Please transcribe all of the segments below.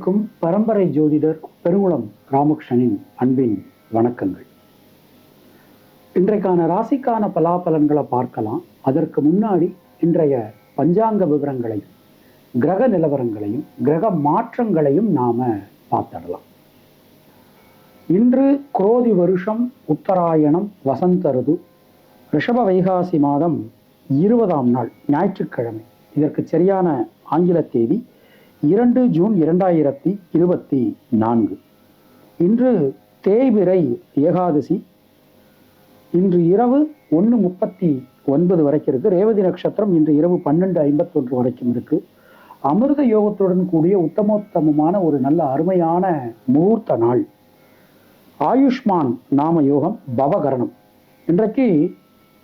அனைவருக்கும் பரம்பரை ஜோதிடர் பெருங்குளம் ராமகிருஷ்ணனின் அன்பின் வணக்கங்கள். இன்றைக்கான ராசிக்கான பலாபலன்களை பார்க்கலாம். அதற்கு முன்னாடி இன்றைய பஞ்சாங்க விவரங்களையும் கிரக நிலவரங்களையும் கிரக மாற்றங்களையும் நாம பார்த்துடலாம். இன்று குரோதி வருஷம் உத்தராயணம் வசந்தருது ரிஷப வைகாசி மாதம் இருபதாம் நாள் ஞாயிற்றுக்கிழமை. இதற்கு சரியான ஆங்கில தேதி இரண்டு ஜூன் இரண்டாயிரத்தி இருபத்தி நான்கு. இன்று தேய்பிரை ஏகாதசி. இன்று இரவு ஒன்று முப்பத்தி ஒன்பது வரைக்கும் இருக்கு. ரேவதி நட்சத்திரம் இன்று இரவு பன்னெண்டு ஐம்பத்தொன்று வரைக்கும் இருக்குது அமிர்த யோகத்துடன் கூடிய உத்தமோத்தமமான ஒரு நல்ல அருமையான முகூர்த்த நாள். ஆயுஷ்மான் நாம யோகம் பவகரணம். இன்றைக்கு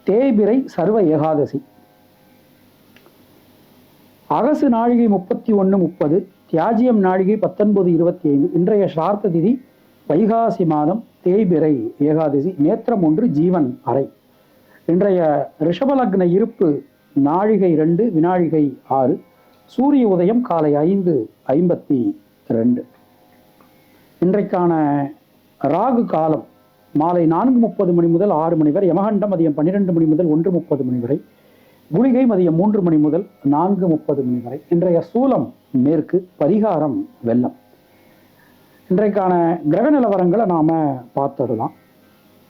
தேய்பிரை சர்வ ஏகாதசி. அகசு நாழிகை முப்பத்தி ஒன்று முப்பது தியாஜியம் நாழிகை பத்தொன்பது இருபத்தி ஐந்து இன்றைய ஸ்ரார்த்த திதி வைகாசி மாதம் தேய்பிறை ஏகாதசி நேத்திரம் ஒன்று ஜீவன் அறை. இன்றைய ரிஷபலக்ன இருப்பு நாழிகை ரெண்டு வினாழிகை ஆறு சூரிய உதயம் காலை ஐந்து ஐம்பத்தி ரெண்டு. இன்றைக்கான ராகு காலம் மாலை நான்கு முப்பது மணி முதல் ஆறு மணி வரை யமகண்டம் மதியம் பன்னிரெண்டு மணி முதல் ஒன்று முப்பது மணி வரை குளிகை மதியம் மூன்று மணி முதல் நான்கு முப்பது மணி வரை. இன்றைய சூலம் மேற்கு பரிகாரம் வெள்ளம். இன்றைக்கான கிரக நிலவரங்களை நாம பார்த்துடலாம்.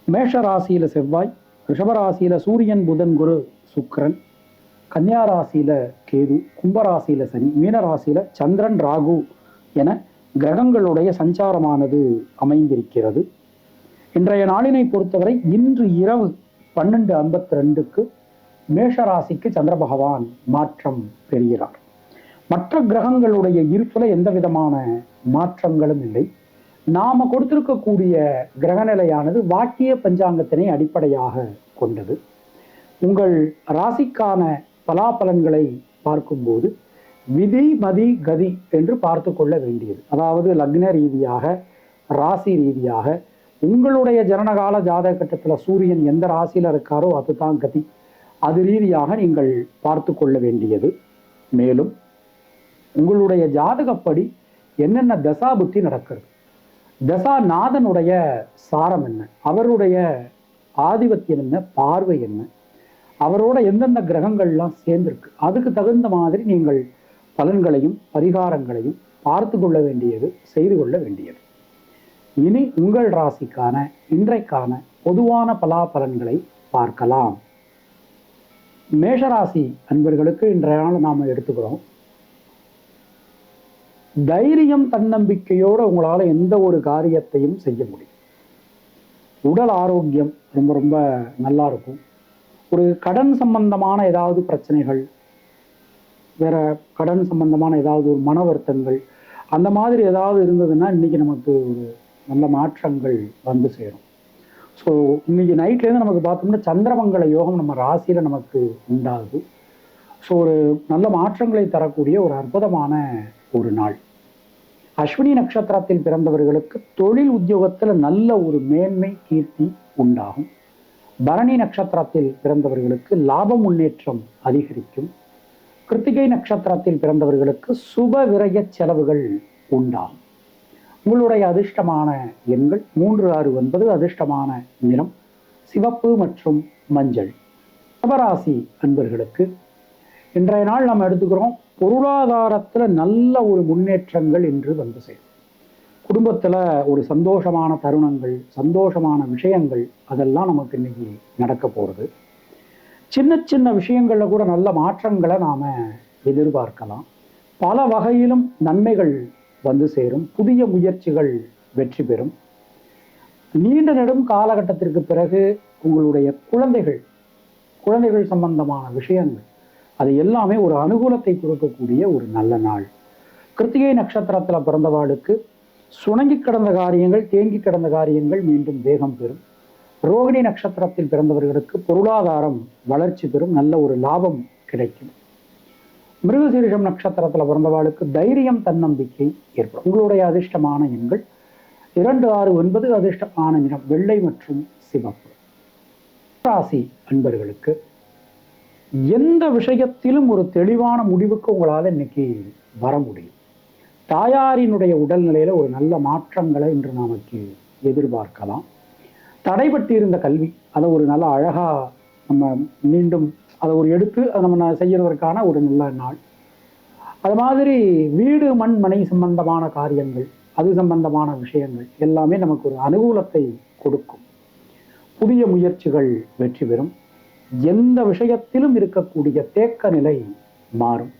மேஷ ராசியில செவ்வாய் ரிஷபராசியில் சூரியன் புதன் குரு சுக்கரன் கன்னியா ராசியில கேது கும்பராசியில சனி மீனராசியில சந்திரன் ராகு என கிரகங்களுடைய சஞ்சாரமானது அமைந்திருக்கிறது. இன்றைய நாளினை பொறுத்தவரை இன்று இரவு பன்னெண்டு ஐம்பத்தி ரெண்டுக்கு மேஷ ராசிக்கு சந்திர பகவான் மாற்றம் பெறுகிறார். மற்ற கிரகங்களுடைய இருப்பில் எந்த விதமான மாற்றங்களும் இல்லை. நாம கொடுத்திருக்கக்கூடிய கிரகநிலையானது வாக்கிய பஞ்சாங்கத்தினை அடிப்படையாக கொண்டது. உங்கள் ராசிக்கான பலாபலன்களை பார்க்கும்போது விதி மதி கதி என்று பார்த்து கொள்ள வேண்டியது. அதாவது லக்ன ரீதியாக ராசி ரீதியாக உங்களுடைய ஜனனகால ஜாதக கட்டத்தில் சூரியன் எந்த ராசியில் இருக்காரோ அதுதான் கதி. அது ரீதியாக நீங்கள் பார்த்து கொள்ள வேண்டியது. மேலும் உங்களுடைய ஜாதகப்படி என்னென்ன தசா புத்தி நடக்கிறது? தசா நாதனுடைய சாரம் என்ன? அவருடைய ஆதிபத்தியம் என்ன? பார்வை என்ன? அவரோட எந்தெந்த கிரகங்கள்லாம் சேர்ந்திருக்கு? அதுக்கு தகுந்த மாதிரி நீங்கள் பலன்களையும் பரிகாரங்களையும் பார்த்து கொள்ள வேண்டியது செய்து கொள்ள வேண்டியது. இனி உங்கள் ராசிக்கான இன்றைக்கான பொதுவான பலாபலன்களை பார்க்கலாம். மேஷராசி அன்பர்களுக்கு இன்றைய நாள் நாம் எடுத்துக்கிறோம். தைரியம் தன்னம்பிக்கையோடு உங்களால் எந்த ஒரு காரியத்தையும் செய்ய முடியும். உடல் ஆரோக்கியம் ரொம்ப ரொம்ப நல்லா இருக்கும். ஒரு கடன் சம்பந்தமான ஏதாவது பிரச்சனைகள் வேற கடன் சம்பந்தமான ஏதாவது ஒரு மன வருத்தங்கள் அந்த மாதிரி ஏதாவது இருந்ததுன்னா இன்னைக்கு நமக்கு ஒரு நல்ல மாற்றங்கள் வந்து சேரும். ஸோ இன்னைக்கு நைட்லேருந்து நமக்கு பார்த்தோம்னா சந்திரமங்கல யோகம் நம்ம ராசியில் நமக்கு உண்டாகுது. ஸோ ஒரு நல்ல மாற்றங்களை தரக்கூடிய ஒரு அற்புதமான ஒரு நாள். அஸ்வினி நட்சத்திரத்தில் பிறந்தவர்களுக்கு தொழில் உத்தியோகத்தில் நல்ல ஒரு மேன்மை கீர்த்தி உண்டாகும். பரணி நட்சத்திரத்தில் பிறந்தவர்களுக்கு லாப முன்னேற்றம் அதிகரிக்கும். கிருத்திகை நட்சத்திரத்தில் பிறந்தவர்களுக்கு சுப விரய செலவுகள் உண்டாகும். உங்களுடைய அதிர்ஷ்டமான எண்கள் மூன்று ஆறு ஒன்பது அதிர்ஷ்டமான நிறம் சிவப்பு மற்றும் மஞ்சள். நவராசி அன்பர்களுக்கு இன்றைய நாள் நம்ம எடுத்துக்கிறோம் பொருளாதாரத்தில் நல்ல ஒரு முன்னேற்றங்கள் இன்று வந்து சேரும். குடும்பத்தில் ஒரு சந்தோஷமான தருணங்கள் சந்தோஷமான விஷயங்கள் அதெல்லாம் நமக்கு இன்னைக்கு நடக்க போகிறது சின்ன சின்ன விஷயங்களில் கூட நல்ல மாற்றங்களை நாம் எதிர்பார்க்கலாம். பல வகையிலும் நன்மைகள் வந்து சேரும். புதிய முயற்சிகள் வெற்றி பெறும். நீண்ட நெடும் காலகட்டத்திற்கு பிறகு உங்களுடைய குழந்தைகள் குழந்தைகள் சம்பந்தமான விஷயங்கள் அது எல்லாமே ஒரு அனுகூலத்தை கொடுக்கக்கூடிய ஒரு நல்ல நாள். கிருத்திகை நட்சத்திரத்தில் பிறந்தவாளுக்கு சுணங்கி கிடந்த காரியங்கள் தேங்கி கிடந்த காரியங்கள் மீண்டும் வேகம் பெறும். ரோகிணி நட்சத்திரத்தில் பிறந்தவர்களுக்கு பொருளாதாரம் வளர்ச்சி பெறும். நல்ல ஒரு லாபம் கிடைக்கும். மிருகசீரிஷம் நட்சத்திரத்தில் பிறந்தவாளுக்கு தைரியம் தன்னம்பிக்கை ஏற்படும். உங்களுடைய அதிர்ஷ்டமான எண்கள் இரண்டு ஆறு ஒன்பது அதிர்ஷ்டமான நிறம் வெள்ளை மற்றும் சிவப்பு. ராசி அன்பர்களுக்கு எந்த விஷயத்திலும் ஒரு தெளிவான முடிவுக்கு உங்களால் இன்னைக்கு வர முடியும். தாயாரினுடைய உடல்நிலையில ஒரு நல்ல மாற்றங்களை இன்று நமக்கு எதிர்பார்க்கலாம். தடைபட்டு இருந்த கல்வி அதை ஒரு நல்ல அழகா நம்ம மீண்டும் அதை ஒரு எடுத்து அதை நம்ம செய்யறதற்கான ஒரு நல்ல நாள். அது மாதிரி வீடு மண் மனை சம்பந்தமான காரியங்கள் அது சம்பந்தமான விஷயங்கள் எல்லாமே நமக்கு ஒரு அனுகூலத்தை கொடுக்கும். புதிய முயற்சிகள் வெற்றி பெறும். எந்த விஷயத்திலும் இருக்கக்கூடிய தேக்க நிலை மாறும்.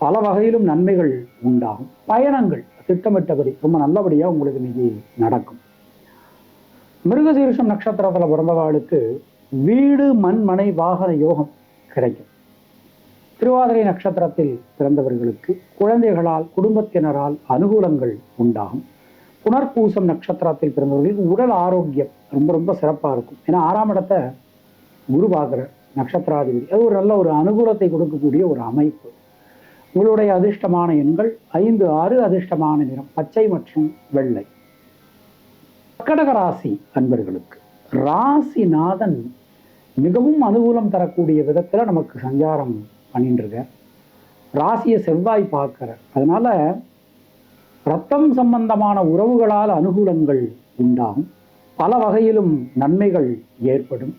பல வகையிலும் நன்மைகள் உண்டாகும். பயணங்கள் திட்டமிட்டபடி ரொம்ப நல்லபடியாக உங்களுக்கு இன்னைக்கு நடக்கும். மிருகசீரிஷம் நட்சத்திரத்தில் பிறந்தவாளுக்கு வீடு மண் மனை வாகன யோகம் கிடைக்கும். திருவாதிரை நட்சத்திரத்தில் பிறந்தவர்களுக்கு குழந்தைகளால் குடும்பத்தினரால் அனுகூலங்கள் உண்டாகும். புனர்பூசம் நட்சத்திரத்தில் பிறந்தவர்களுக்கு உடல் ஆரோக்கியம் ரொம்ப ரொம்ப சிறப்பாக இருக்கும். ஏன்னா ஆறாம் இடத்தை குருவாகிற நட்சத்திராதிபதி. அது ஒரு நல்ல ஒரு அனுகூலத்தை கொடுக்கக்கூடிய ஒரு அமைப்பு. உங்களுடைய அதிர்ஷ்டமான எண்கள் ஐந்து ஆறு அதிர்ஷ்டமான நிறம் பச்சை மற்றும் வெள்ளை. கடக ராசி அன்பர்களுக்கு ராசிநாதன் மிகவும் அனுகூலம் தரக்கூடிய விதத்தில் நமக்கு சஞ்சாரம் பண்ணிட்டுருக்க ராசியை செவ்வாய் பார்க்குற. அதனால் ரத்தம் சம்பந்தமான உறவுகளால் அனுகூலங்கள் உண்டாகும். பல வகையிலும் நன்மைகள் ஏற்படும்.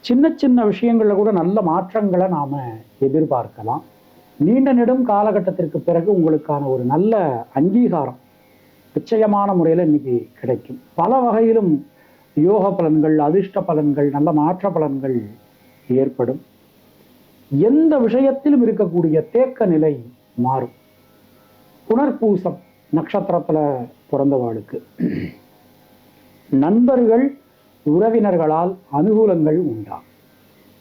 சின்ன சின்ன விஷயங்களில் கூட நல்ல மாற்றங்களை நாம் எதிர்பார்க்கலாம். நீண்ட நெடும் காலகட்டத்திற்கு பிறகு உங்களுக்கான ஒரு நல்ல அங்கீகாரம் நிச்சயமான முறையில் இன்னைக்கு கிடைக்கும். பல வகையிலும் யோக பலன்கள் அதிர்ஷ்ட பலன்கள் நல்ல மாற்ற பலன்கள் ஏற்படும். எந்த விஷயத்திலும் இருக்கக்கூடிய தேக்க நிலை மாறும். புனர்பூசம் நட்சத்திரத்தில் பிறந்தவாளுக்கு. நண்பர்கள் உறவினர்களால் அனுகூலங்கள் உண்டாகும்.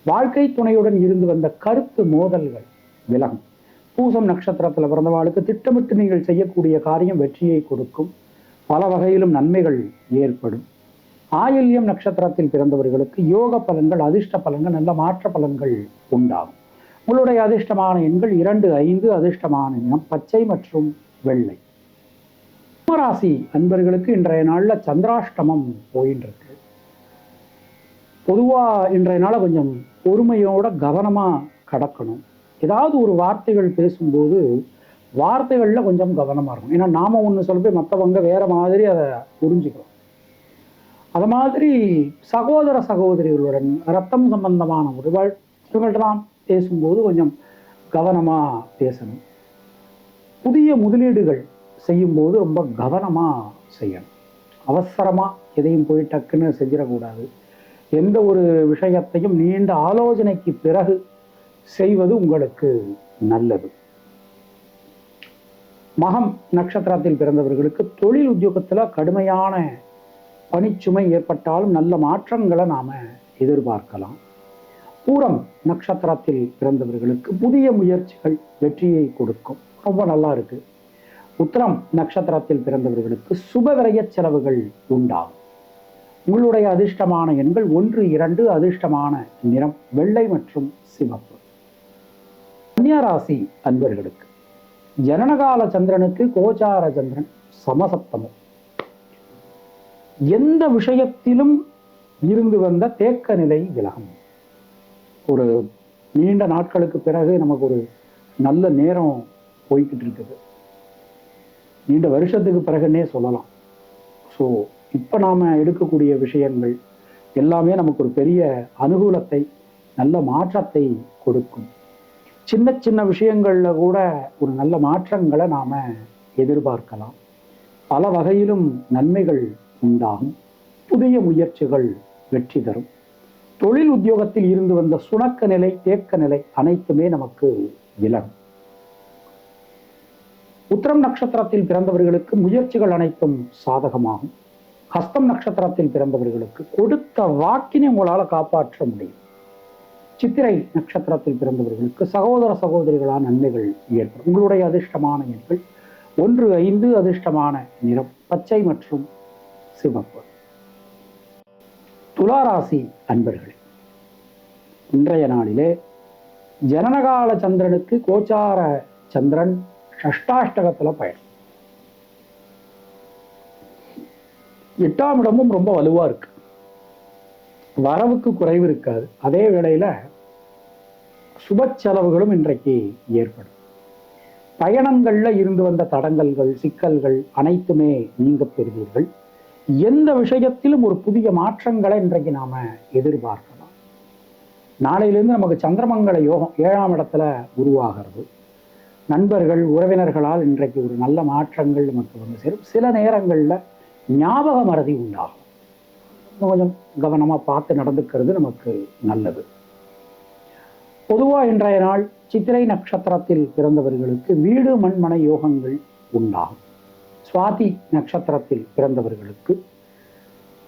வாழ்க்கை துணையுடன் இருந்து வந்த கருத்து மோதல்கள் விலகும். பூசம் நட்சத்திரத்தில் பிறந்தவாளுக்கு திட்டமிட்டு நீங்கள் செய்யக்கூடிய காரியம் வெற்றியை கொடுக்கும். பல வகையிலும் நன்மைகள் ஏற்படும். ஆயில்யம் நட்சத்திரத்தில் பிறந்தவர்களுக்கு யோக பலன்கள் அதிர்ஷ்ட பலன்கள் நல்ல மாற்ற பலன்கள் உண்டாகும். உங்களுடைய அதிர்ஷ்டமான எண்கள் இரண்டு ஐந்து அதிர்ஷ்டமான இனம் பச்சை மற்றும் வெள்ளை. கும்பராசி அன்பர்களுக்கு இன்றைய நாளில் சந்திராஷ்டமம் போயின்றிருக்கு. பொதுவாக இன்றைய நாளில் கொஞ்சம் பொறுமையோட கவனமாக கடக்கணும். ஏதாவது ஒரு வார்த்தைகள் பேசும்போது வார்த்தைகளில் கொஞ்சம் கவனமாக இருக்கும் ஏன்னா நாம் ஒன்று சொல்ல போய் மற்றவங்க வேறு மாதிரி அதை புரிஞ்சுக்கிறோம். அது மாதிரி சகோதர சகோதரிகளுடன் ரத்தம் சம்பந்தமான ஒருவள் இவங்கள்டெல்லாம் பேசும்போது கொஞ்சம் கவனமாக பேசணும். புதிய முதலீடுகள் செய்யும்போது ரொம்ப கவனமாக செய்யணும். அவசரமாக எதையும் போய் டக்குன்னு செஞ்சிடக்கூடாது. எந்த ஒரு விஷயத்தையும் நீண்ட ஆலோசனைக்கு பிறகு செய்வது உங்களுக்கு நல்லது. மகம் நட்சத்திரத்தில் பிறந்தவர்களுக்கு தொழில் உத்தியோகத்தில் கடுமையான பணிச்சுமை ஏற்பட்டாலும் நல்ல மாற்றங்களை நாம எதிர்பார்க்கலாம். பூரம் நட்சத்திரத்தில் பிறந்தவர்களுக்கு புதிய முயற்சிகள் வெற்றியை கொடுக்கும். ரொம்ப நல்லா இருக்கு. உத்தரம் நட்சத்திரத்தில் பிறந்தவர்களுக்கு சுபவிரய செலவுகள் உண்டாகும். உங்களுடைய அதிர்ஷ்டமான எண்கள் ஒன்று இரண்டு அதிர்ஷ்டமான நிறம் வெள்ளை மற்றும் சிவப்பு. கன்னியாராசி அன்பர்களுக்கு ஜனனகால சந்திரனுக்கு கோச்சார சந்திரன் சமசப்தமம். எந்த விஷயத்திலும் இருந்து வந்த தேக்க நிலை விலகும் ஒரு நீண்ட நாட்களுக்கு பிறகு நமக்கு ஒரு நல்ல நேரம் போய்கிட்டு இருக்குது. நீண்ட வருஷத்துக்கு பிறகுன்னே சொல்லலாம். ஸோ இப்போ நாம் எடுக்கக்கூடிய விஷயங்கள் எல்லாமே நமக்கு ஒரு பெரிய அனுகூலத்தை நல்ல மாற்றத்தை கொடுக்கும். சின்ன சின்ன விஷயங்களில் கூட ஒரு நல்ல மாற்றங்களை நாம் எதிர்பார்க்கலாம். பல வகையிலும் நன்மைகள் உண்டாகும். புதிய முயற்சிகள் வெற்றி தரும். தொழில் உத்தியோகத்தில் இருந்து வந்த சுணக்க நிலை தேக்க நிலை அனைத்துமே நமக்கு விலகும் உத்திரம் நட்சத்திரத்தில் பிறந்தவர்களுக்கு முயற்சிகள் அனைத்தும் சாதகமாகும். ஹஸ்தம் நட்சத்திரத்தில் பிறந்தவர்களுக்கு கொடுத்த வாக்கினை உங்களால் காப்பாற்ற முடியும். சித்திரை நட்சத்திரத்தில் பிறந்தவர்களுக்கு சகோதர சகோதரிகளான நன்மைகள் ஏற்படும். உங்களுடைய அதிர்ஷ்டமான எண்கள் ஒன்று ஐந்து அதிர்ஷ்டமான நிறம் பச்சை மற்றும் சிவப்பு. துளாராசி அன்பர்களே இன்றைய நாளிலே ஜனனகால சந்திரனுக்கு கோச்சார சந்திரன் ஷஷ்டாஷ்டகத்துல பயணம். எட்டாம் இடமும் ரொம்ப வலுவா இருக்கு. வரவுக்கு குறைவு இருக்காது. அதே வேளையில சுப செலவுகளும் இன்றைக்கு ஏற்படும். பயணங்கள்ல இருந்து வந்த தடங்கல்கள் சிக்கல்கள் அனைத்துமே நீங்க பெறுவீர்கள். எந்த விஷயத்திலும் ஒரு புதிய மாற்றங்களை இன்றைக்கு நாம எதிர்பார்க்கலாம். நாளையிலிருந்து நமக்கு சந்திரமங்கல யோகம் ஏழாம் இடத்துல உருவாகிறது. நண்பர்கள் உறவினர்களால் இன்றைக்கு ஒரு நல்ல மாற்றங்கள் நமக்கு வந்து சேரும். சில நேரங்களில் ஞாபக மறதி உண்டாகும். கொஞ்சம் கவனமாக பார்த்து நடந்துக்கிறது நமக்கு நல்லது. பொதுவாக இன்றைய நாள் சித்திரை நட்சத்திரத்தில் பிறந்தவர்களுக்கு வீடு மண்மனை யோகங்கள் உண்டாகும். சுவாதி நட்சத்திரத்தில் பிறந்தவர்களுக்கு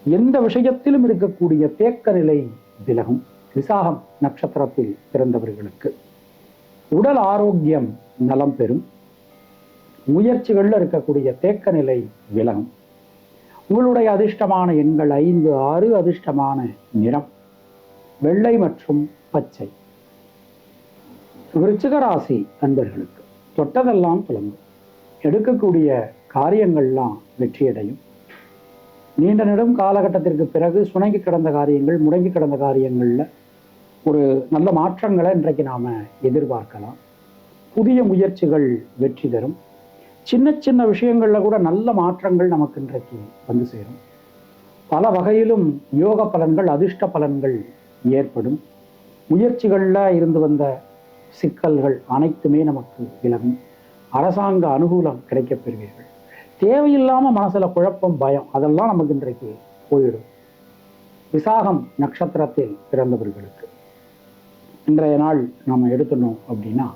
எந்த விஷயத்திலும் இருக்கக்கூடிய தேக்க நிலை விலகும். விசாகம் நட்சத்திரத்தில் பிறந்தவர்களுக்கு. உடல் ஆரோக்கியம் நலம் பெறும். முயற்சிகளில் இருக்கக்கூடிய தேக்க நிலை விலகும். உங்களுடைய அதிர்ஷ்டமான எண்கள் ஐந்து ஆறு அதிர்ஷ்டமான நிறம். வெள்ளை மற்றும் பச்சை. விருச்சிக ராசி அன்பர்களுக்கு தொட்டதெல்லாம் துலங்கும் எடுக்கக்கூடிய காரியங்கள்லாம் வெற்றியடையும். நீண்ட நெடும் காலகட்டத்திற்கு பிறகு சுணங்கி கிடந்த காரியங்கள் முடங்கி கிடந்த காரியங்களில் ஒரு நல்ல மாற்றங்களை இன்றைக்கு நாம் எதிர்பார்க்கலாம். புதிய முயற்சிகள் வெற்றி தரும். சின்ன சின்ன விஷயங்களில் கூட நல்ல மாற்றங்கள் நமக்கு இன்றைக்கு வந்து சேரும். பல வகையிலும் யோக பலன்கள் அதிர்ஷ்ட பலன்கள் ஏற்படும். முயற்சிகளில் இருந்து வந்த சிக்கல்கள் அனைத்துமே நமக்கு விலகும். அரசாங்க அனுகூலம் கிடைக்கப் பெறுவீர்கள். தேவையில்லாமல் மனசில் குழப்பம் பயம் அதெல்லாம் நமக்கு இன்றைக்கு போயிடும். விசாகம் நட்சத்திரத்தில் பிறந்தவர்களுக்கு. இன்றைய நாள் நம்ம எடுத்துனோம் அப்படின்னா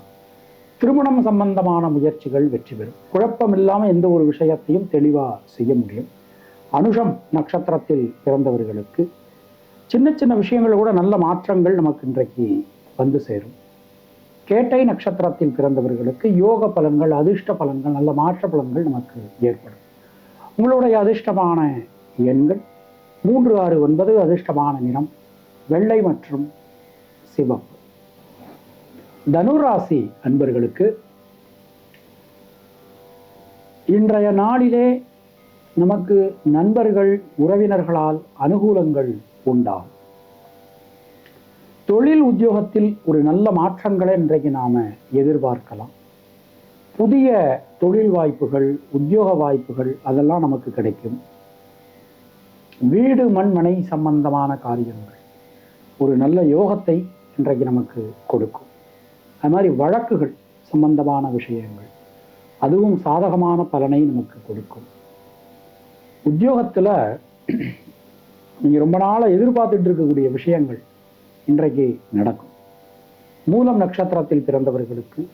திருமணம் சம்பந்தமான முயற்சிகள் வெற்றி பெறும். குழப்பம் இல்லாமல் எந்த ஒரு விஷயத்தையும் தெளிவாக செய்ய முடியும். அனுஷம் நட்சத்திரத்தில் பிறந்தவர்களுக்கு சின்ன சின்ன விஷயங்கள் கூட நல்ல மாற்றங்கள் நமக்கு இன்றைக்கு வந்து சேரும். கேட்டை நட்சத்திரத்தில் பிறந்தவர்களுக்கு யோக பலன்கள் அதிர்ஷ்ட பலன்கள் நல்ல மாற்ற பலன்கள் நமக்கு ஏற்படும். உங்களுடைய அதிர்ஷ்டமான எண்கள் மூன்று ஆறு ஒன்பது அதிர்ஷ்டமான நிறம் வெள்ளை மற்றும் சிவப்பு. தனுராசி அன்பர்களுக்கு இன்றைய நாளிலே நமக்கு நண்பர்கள் உறவினர்களால் அனுகூலங்கள் உண்டாகும். தொழில் உத்தியோகத்தில் ஒரு நல்ல மாற்றங்களை இன்றைக்கு நாம் எதிர்பார்க்கலாம். புதிய தொழில் வாய்ப்புகள் உத்தியோக வாய்ப்புகள் அதெல்லாம் நமக்கு கிடைக்கும். வீடு மண்மனை சம்பந்தமான காரியங்கள் ஒரு நல்ல யோகத்தை இன்றைக்கு நமக்கு கொடுக்கும். அது மாதிரி வழக்குகள் சம்பந்தமான விஷயங்கள் அதுவும் சாதகமான பலனை நமக்கு கொடுக்கும். உத்தியோகத்தில் நீங்கள் ரொம்ப நாளாக எதிர்பார்த்துட்டு இருக்கக்கூடிய விஷயங்கள் இன்றைக்கு நடக்கும். மூலம் நட்சத்திரத்தில் பிறந்தவர்களுக்கு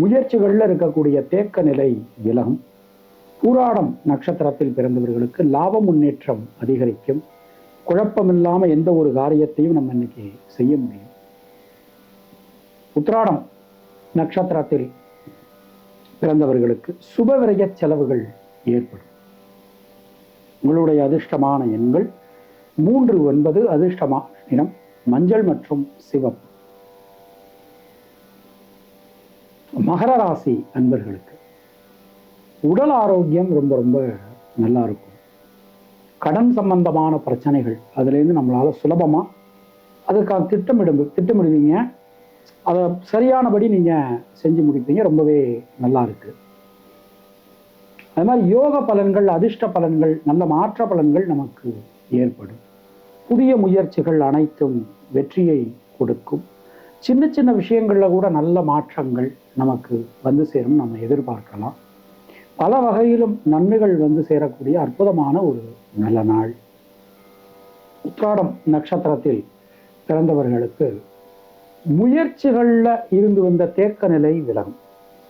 முயற்சிகள்ல இருக்கக்கூடிய தேக்க நிலை விலகும். பூராடம் நட்சத்திரத்தில் பிறந்தவர்களுக்கு லாப முன்னேற்றம் அதிகரிக்கும். குழப்பமில்லாம எந்த ஒரு காரியத்தையும் நம்ம இன்னைக்கு செய்ய முடியும். உத்ராடம் நட்சத்திரத்தில் பிறந்தவர்களுக்கு சுபவிரய செலவுகள் ஏற்படும். உங்களுடைய அதிர்ஷ்டமான எண்கள் மூன்று ஒன்பது அதிர்ஷ்டமான இடம். மஞ்சள் மற்றும் சிவப்பு. மகர ராசி அன்பர்களுக்கு உடல் ஆரோக்கியம் ரொம்ப ரொம்ப நல்லா இருக்கும். கடன் சம்பந்தமான பிரச்சனைகள் அதுலேருந்து நம்மளால சுலபமா அதுக்காக திட்டமிடும் திட்டமிடுவீங்க. அதை சரியானபடி நீங்க செஞ்சு முடிப்பீங்க. ரொம்பவே நல்லா இருக்கு. அது மாதிரி யோக பலன்கள் அதிர்ஷ்ட பலன்கள் நல்ல மாற்ற பலன்கள் நமக்கு ஏற்படும். புதிய முயற்சிகள் அனைத்தும் வெற்றியை கொடுக்கும். சின்ன சின்ன விஷயங்களில் கூட நல்ல மாற்றங்கள் நமக்கு வந்து சேரும் நம்ம எதிர்பார்க்கலாம். பல வகையிலும் நன்மைகள் வந்து சேரக்கூடிய அற்புதமான ஒரு நல்ல நாள். உத்ராடம் நட்சத்திரத்தில் பிறந்தவர்களுக்கு முயற்சிகளில் இருந்து வந்த தேக்க நிலை விலகும்.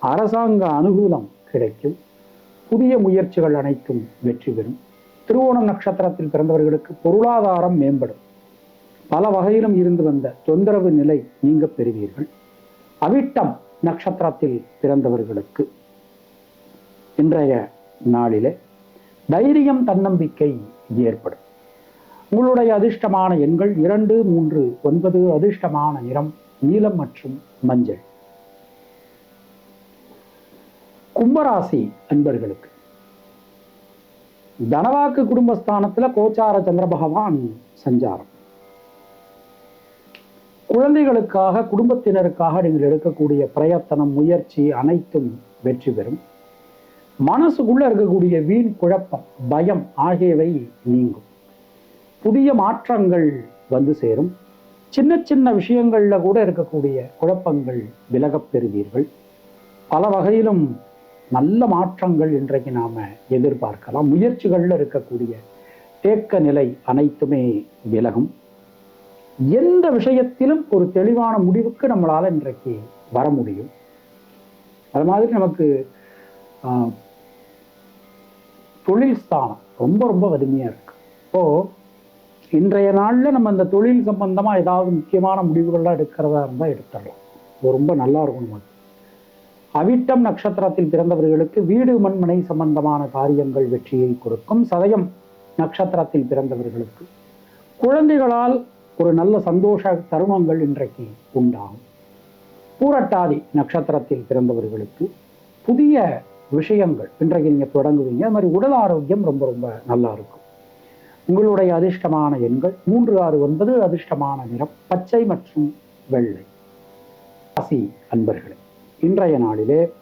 அரசாங்க அனுகூலம் கிடைக்கும். புதிய முயற்சிகள் அனைத்தும் வெற்றி பெறும். திருவோணம் நட்சத்திரத்தில் பிறந்தவர்களுக்கு பொருளாதாரம் மேம்படும். பல வகையிலும் இருந்து வந்த தொந்தரவு நிலை நீங்க பெறுவீர்கள். அவிட்டம் நட்சத்திரத்தில் பிறந்தவர்களுக்கு. இன்றைய நாளிலே தைரியம் தன்னம்பிக்கை ஏற்படும். உங்களுடைய அதிர்ஷ்டமான எண்கள் இரண்டு மூன்று ஒன்பது அதிர்ஷ்டமான நிறம் நீலம் மற்றும் மஞ்சள். கும்பராசி அன்பர்களுக்கு தனவாக்கு குடும்பஸ்தானத்துல கோச்சார சந்திர பகவான் சஞ்சாரம். குழந்தைகளுக்காக குடும்பத்தினருக்காக நீங்கள் எடுக்கக்கூடிய பிரயத்தனம் முயற்சி அனைத்தும் வெற்றி பெறும். மனசுக்குள்ள இருக்கக்கூடிய வீண் குழப்பம் பயம் ஆகியவை நீங்கும். புதிய மாற்றங்கள் வந்து சேரும். சின்ன சின்ன விஷயங்கள்ல கூட இருக்கக்கூடிய குழப்பங்கள் விலகப் பெறுவீர்கள். பல வகையிலும் நல்ல மாற்றங்கள் இன்றைக்கு நாம எதிர்பார்க்கலாம். முயற்சிகளில் இருக்கக்கூடிய தேக்க நிலை அனைத்துமே விலகும். எந்த விஷயத்திலும் ஒரு தெளிவான முடிவுக்கு நம்மளால இன்றைக்கு வர முடியும். அது மாதிரி நமக்கு தொழில் ஸ்தானம் ரொம்ப ரொம்ப வலிமையாக இருக்கு. இப்போ இன்றைய நாளில் நம்ம இந்த தொழில் சம்பந்தமா ஏதாவது முக்கியமான முடிவுகள்லாம் எடுக்கிறதா இருந்தால் எடுத்துடலாம். ரொம்ப நல்லா இருக்கும் நமக்கு. அவிட்டம் நட்சத்திரத்தில் பிறந்தவர்களுக்கு வீடு மண்மனை சம்பந்தமான காரியங்கள் வெற்றியை கொடுக்கும் சதயம் நட்சத்திரத்தில் பிறந்தவர்களுக்கு. குழந்தைகளால் ஒரு நல்ல சந்தோஷ தருணங்கள் இன்றைக்கு உண்டாகும். பூரட்டாதி நட்சத்திரத்தில் பிறந்தவர்களுக்கு புதிய விஷயங்கள் இன்றைக்கு நீங்கள் தொடங்குவீங்க. அது மாதிரி உடல் ஆரோக்கியம் ரொம்ப ரொம்ப நல்லா இருக்கும். உங்களுடைய அதிர்ஷ்டமான எண்கள் மூன்று ஆறு ஒன்பது அதிர்ஷ்டமான நிறம் பச்சை மற்றும் வெள்ளை. ராசி அன்பர்களே இன்றைய நாளிலே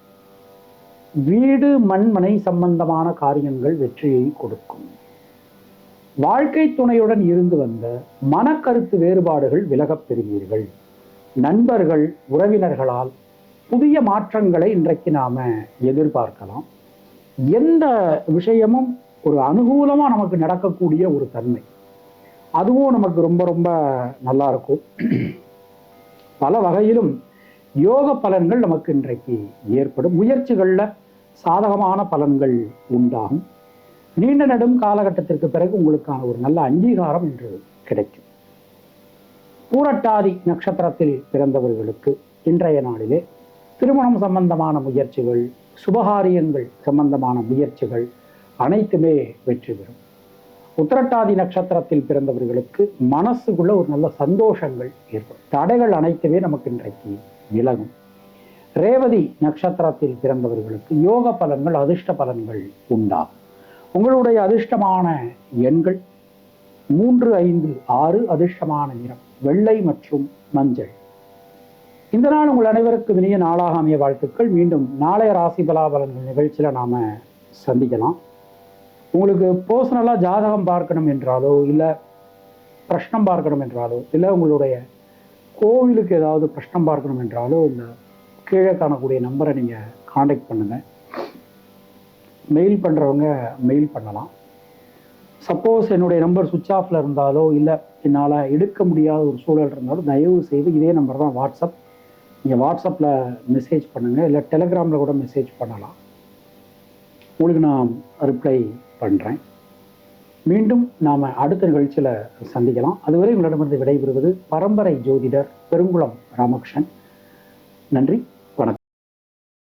வீடு மண்மனை சம்பந்தமான காரியங்கள் வெற்றியை கொடுக்கும். வாழ்க்கை துணையுடன் இருந்து வந்த மனக்கருத்து வேறுபாடுகள் விலகப் பெறுவீர்கள். நண்பர்கள் உறவினர்களால் புதிய மாற்றங்களை இன்றைக்கு நாம எதிர்பார்க்கலாம். எந்த விஷயமும் ஒரு அனுகூலமா நமக்கு நடக்கக்கூடிய ஒரு தன்மை. அதுவும் நமக்கு ரொம்ப ரொம்ப நல்லா இருக்கும். பல வகையிலும் யோக பலன்கள் நமக்கு இன்றைக்கு ஏற்படும். முயற்சிகளில் சாதகமான பலன்கள் உண்டாகும். நீண்ட நெடும் காலகட்டத்திற்கு பிறகு உங்களுக்கான ஒரு நல்ல அங்கீகாரம் இன்று கிடைக்கும். பூரட்டாதி நட்சத்திரத்தில் பிறந்தவர்களுக்கு இன்றைய நாளிலே திருமணம் சம்பந்தமான முயற்சிகள் சுபகாரியங்கள் சம்பந்தமான முயற்சிகள் அனைத்துமே வெற்றி பெறும். உத்திரட்டாதி நட்சத்திரத்தில் பிறந்தவர்களுக்கு மனசுக்குள்ள ஒரு நல்ல சந்தோஷங்கள் ஏற்படும். தடைகள் அனைத்துமே நமக்கு இன்றைக்கு விலகும். ரேவதி நட்சத்திரத்தில் பிறந்தவர்களுக்கு யோக பலன்கள் அதிர்ஷ்ட பலன்கள் உண்டாகும். உங்களுடைய அதிர்ஷ்டமான எண்கள் மூன்று ஐந்து ஆறு அதிர்ஷ்டமான நிறம் வெள்ளை மற்றும் மஞ்சள். இந்த நாள் உங்கள் அனைவருக்கும் இனிய நாளாக அமைய வாழ்த்துக்கள். மீண்டும் நாளைய ராசி பலாபலன்கள் நிகழ்ச்சியில் நாம் சந்திக்கலாம். உங்களுக்கு பர்சனலாக ஜாதகம் பார்க்கணும் என்றாலோ இல்லை பிரஷ்னம் பார்க்கணும் என்றாலோ இல்லை உங்களுடைய கோவிலுக்கு ஏதாவது பிரஷ்னம் பார்க்கணும் என்றாலோ இந்த கீழே காணக்கூடிய நம்பரை நீங்கள் காண்டாக்ட் பண்ணுங்கள் மெயில் பண்ணுறவங்க மெயில் பண்ணலாம். சப்போஸ் என்னுடைய நம்பர் சுவிட்ச் ஆஃபில் இருந்தாலோ இல்லை என்னால் எடுக்க முடியாத ஒரு சூழல் இருந்தாலும் தயவு செய்து இதே நம்பர் தான் வாட்ஸ்அப். நீங்கள் வாட்ஸ்அப்பில் மெசேஜ் பண்ணுங்கள் இல்லை டெலிகிராமில் கூட மெசேஜ் பண்ணலாம். உங்களுக்கு நான் ரிப்ளை பண்ணுறேன் மீண்டும் நாம் அடுத்த நிகழ்ச்சியில் சந்திக்கலாம். அதுவரை உங்களிடமிருந்து விடைபெறுவது பரம்பரை ஜோதிடர் பெருங்குளம் ராமகிருஷ்ணன். நன்றி.